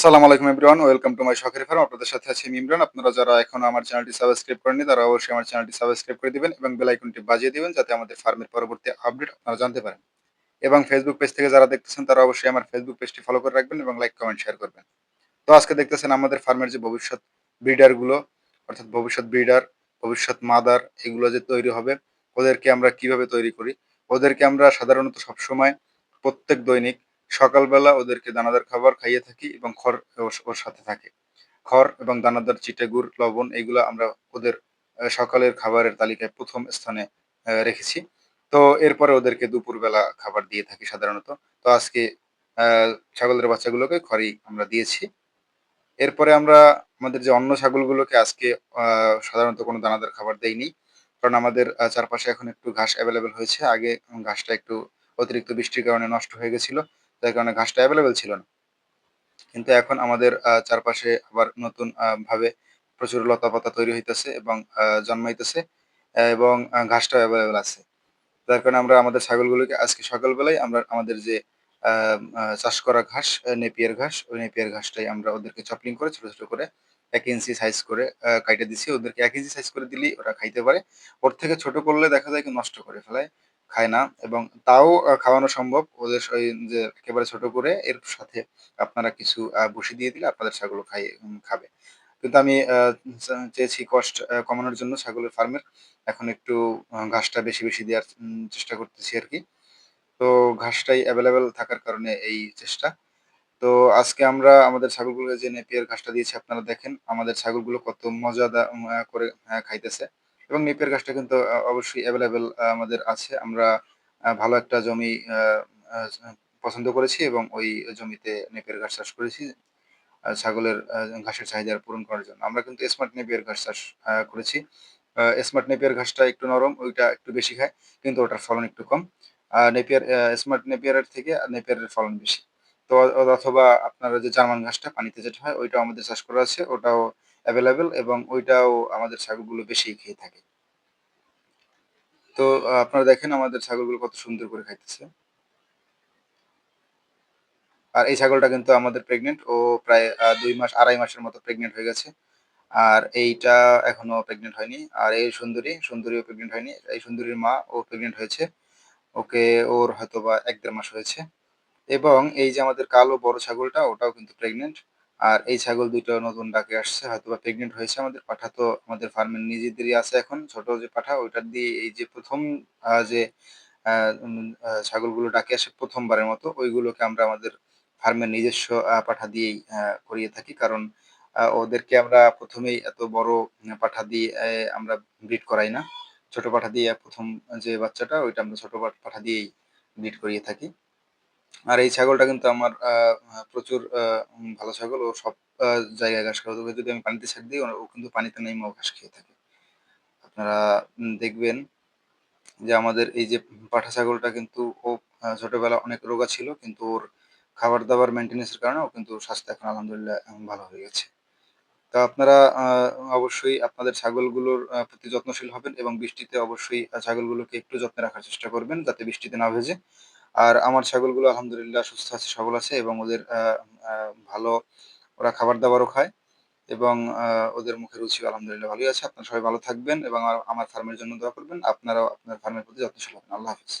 আসসালামু আলাইকুম everyone welcome to my শখের ফার্ম আপনাদের সাথে আছি ইমরান। আপনারা যারা এখনও আমার চ্যানেলটি সাবস্ক্রাইব করেননি, তারা অবশ্যই আমার চ্যানেলটি সাবস্ক্রাইব করে দিবেন এবং বেল আইকনটি বাজিয়ে দিবেন যাতে আমাদের ফার্মের পরবর্তী আপডেট আপনারা জানতে পারেন। এবং ফেসবুক পেজ থেকে যারা দেখতেছেন, তারা অবশ্যই আমার ফেসবুক পেজটি ফলো করে রাখবেন এবং লাইক কমেন্ট শেয়ার করবেন। তো আজকে দেখতেছেন আমাদের ফার্মের যে ভবিষ্যৎ ব্রিডারগুলো অর্থাৎ ভবিষ্যৎ ব্রিডার ভবিষ্যৎ মাদার এগুলো যে তৈরি হবে, ওদেরকে আমরা কীভাবে তৈরি করি? ওদেরকে আমরা সাধারণত সবসময় প্রত্যেক দৈনিক সকালবেলা ওদেরকে দানাদার খাবার খাইয়ে থাকি এবং খড় ওর- সাথে থাকে। খড় এবং দানাদার চিটে গুড়, লবণ এগুলো আমরা ওদের সকালের খাবারের তালিকায় প্রথম স্থানে রেখেছি। তো এরপরে ওদেরকে দুপুরবেলা খাবার দিয়ে থাকি সাধারণত। তো আজকে ছাগলের বাচ্চাগুলোকে খড়ই আমরা দিয়েছি। এরপরে আমরা আমাদের যে অন্য ছাগলগুলোকে আজকে সাধারণত কোনো দানাদার খাবার দেইনি। কারণ আমাদের চারপাশে এখন একটু ঘাস অ্যাভেলেবেল হয়েছে। আগে ঘাসটা একটু অতিরিক্ত বৃষ্টির কারণে নষ্ট হয়ে গেছিল। যার কারণে ঘাসটা অ্যাভেলেবেল ছিল না। কিন্তু এখন আমাদের চারপাশে আবার নতুন ভাবে প্রচুর লতাপাতা তৈরি হইতেছে এবং জন্মাইতেছে এবং আহ, ঘাসটাও অ্যাভেলেবেল আছে। যার কারণে আমরা আমাদের ছাগলগুলোকে আজকে সকালবেলায় আমরা আমাদের যে চাষ করা ঘাস নেপিয়ার ঘাস ওই নেপিয়ার ঘাসটাই আমরা ওদেরকে চপলিং করে ছোট ছোট করে এক ইঞ্চি সাইজ করে কাইটে দিছি। ওদেরকে এক ইঞ্চি সাইজ করে দিলেই ওরা খাইতে পারে। ওর থেকে ছোট করলে দেখা যায় কি নষ্ট করে ফেলায়। খায় না এবং তাও খাওয়ানো সম্ভব। ওদের ওই যে একেবারে ছোট করে, এর সাথে আপনারা কিছু ভুসি দিয়ে দিলে আপনাদের ছাগল খাই খাবে। কিন্তু আমি চেয়েছি কষ্ট কমানোর জন্য ছাগলের ফার্মের। এখন একটু ঘাসটা বেশি বেশি দেওয়ার চেষ্টা করতেছি আর কি। তো ঘাসটাই অ্যাভেলেবেল থাকার কারণে এই চেষ্টা। তো আজকে আমরা আমাদের ছাগলগুলোকে যে নেপিয়ার ঘাসটা দিয়েছি, আপনারা দেখেন, আমাদের ছাগলগুলো কত মজাদা করে খাইতেছে। এবং নেপিয়ার ঘাসটা কিন্তু অবশ্যই অ্যাভেলেবেল আমাদের আছে। আমরা ভালো একটা জমি পছন্দ করেছি এবং ওই জমিতে নেপিয়ার ঘাস চাষ করেছি ছাগলের ঘাসের চাহিদা পূরণ করার জন্য। আমরা কিন্তু স্মার্ট নেপিয়ার ঘাস চাষ করেছি। স্মার্ট নেপিয়ার ঘাসটা একটু নরম, ওইটা একটু বেশি খায়, কিন্তু ওটার ফলন একটু কম। নেপিয়ার স্মার্ট নেপিয়ারের থেকে নেপিয়ারের ফলন বেশি। তো অথবা আপনারা যে জার্মান ঘাসটা, পানিতে যেটা হয়, ওইটাও আমাদের চাষ করা আছে, ওটাও অ্যাভেলেবেল এবং ওইটাও আমাদের ছাগলগুলো বেশি খেয়ে থাকে। তো আপনারা দেখেন আমাদের ছাগলগুলো কত সুন্দর করে খাইতেছে। আর এই ছাগলটা কিন্তু আমাদের প্রেগনেন্ট ও প্রায় দুই মাস, আড়াই মাসের মতো প্রেগনেন্ট হয়ে গেছে। আর এইটা এখনও প্রেগনেন্ট হয়নি। আর এই সুন্দরী, সুন্দরীও প্রেগনেন্ট হয়নি। এই সুন্দরীর মা, ও প্রেগনেন্ট হয়েছে। ওকে ওর হয়তো বা এক দেড় মাস হয়েছে। এবং এই যে আমাদের কালো বড় ছাগলটা, ওটাও কিন্তু প্রেগনেন্ট আর এই ছাগল দুটো নতুন ডাকে আসছে হয়তো বা প্রেগনেন্ট হয়েছে আমাদের পাঠা তো আমাদের ফার্মের নিজেদেরই আছে এখন, ছোট যে পাঠা, ওইটার দিয়ে এই যে প্রথম যে ছাগলগুলো ডাকে আসে প্রথমবারের মতো, ওইগুলোকে আমরা আমাদের ফার্মের নিজস্ব পাঠা দিয়েই করিয়ে থাকি। কারণ ওদেরকে আমরা প্রথমেই এত বড় পাঠা দিয়ে আমরা ব্রিড করাই না। ছোট পাঠা দিয়ে প্রথম যে বাচ্চাটা, ওইটা আমরা ছোট পাঠা দিয়েই ব্রিড করিয়ে থাকি। আর এই ছাগলটা কিন্তু আমার প্রচুর ভালো ছাগল। ও সব জায়গায় ঘাস খাওয়া তবে যদি আমি পানিতে ছাড় দিই, ও কিন্তু পানিতে নেমেও ঘাস খেয়ে থাকে। আপনারা দেখবেন যে আমাদের এই যে পাঠা ছাগলটা কিন্তু ও ছোটবেলা অনেক রোগা ছিল, কিন্তু ওর খাবার দাবার মেনটেন্যান্সের কারণে ও কিন্তু স্বাস্থ্য এখন আলহামদুলিল্লাহ ভালো হয়ে গেছে। তো আপনারা অবশ্যই আপনাদের ছাগলগুলোর প্রতি যত্নশীল হবেন এবং বৃষ্টিতে অবশ্যই ছাগলগুলোকে একটু যত্নে রাখার চেষ্টা করবেন, যাতে বৃষ্টিতে না ভেজে আর আমার ছাগলগুলো আলহামদুলিল্লাহ সুস্থ আছে, সবল আছে এবং ওদের ভালো, ওরা খাবার দাবারও খায় এবং ওদের মুখে রুচি আলহামদুলিল্লাহ ভালোই আছে। আপনারা সবাই ভালো থাকবেন এবং আমার ফার্মের জন্য দোয়া করবেন। আপনারাও আপনার ফার্মের প্রতি যত্নশীল হবেন। আল্লাহ হাফিজ।